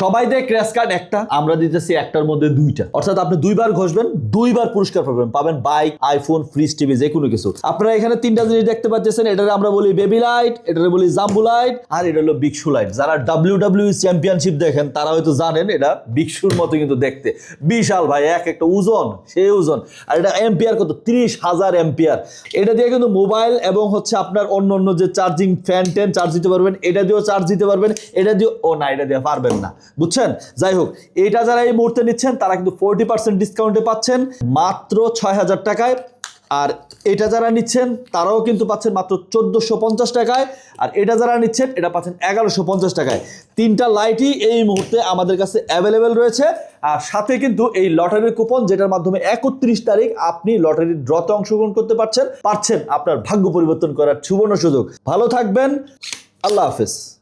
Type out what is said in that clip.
সবাই দেয় crash card একটা, আমরা দিতেছি একটার মধ্যে দুইটা। অর্থাৎ আপনি দুইবার ঘষবেন, দুইবার পুরস্কার পাবেন। পাবেন বাইক, আইফোন, ফ্রিজ, টিভি যে কোনো কিছু। আপনারা এখানে তিনটা জিনিস দেখতে পাচ্ছেন, এটারে আমরা বলি বেবি লাইট, এটারে বলি জাম্বু লাইট, আর এটা হলো বিকশু লাইট। যারা ডাব্লিউ ডাব্লিউ চ্যাম্পিয়নশিপ দেখেন, তারা হয়তো জানেন, এটা বিকশুর মতো কিন্তু দেখতে। বিশাল ভাই, এক একটা ওজন সেই ওজন। আর এটা এম্পিয়ার কত? ত্রিশ হাজার এম্পিয়ার। এটা দিয়ে কিন্তু মোবাইল এবং হচ্ছে আপনার অন্য অন্য যে চার্জিং ফ্যান ট্যান চার্জ দিতে পারবেন, এটা দিয়েও চার্জ দিতে পারবেন, এটা দিয়ে ও না, এটা দিয়ে পারবেন না। বুঝছেন? যাই হোক এটা যারা এই মুহূর্তে নিচ্ছেন, তারা কিন্তু ফোরটি পার্সেন্ট ডিসকাউন্টে পাচ্ছেন মাত্র ছয় হাজার টাকায়। আর এটা যারা নিচ্ছেন, তারাও কিন্তু পাচ্ছেন মাত্র চোদ্দোশো পঞ্চাশ টাকায়। আর এটা যারা নিচ্ছেন, এটা পাচ্ছেন এগারোশো পঞ্চাশ টাকায়। তিনটা লাইটই এই মুহূর্তে আমাদের কাছে অ্যাভেলেবেল রয়েছে। আর সাথে কিন্তু এই লটারির কুপন যেটার মাধ্যমে একত্রিশ তারিখ আপনি লটারির ড্রতে অংশগ্রহণ করতে পারছেন পারছেন আপনার ভাগ্য পরিবর্তন করার সুবর্ণ সুযোগ। ভালো থাকবেন, আল্লাহ হাফেজ।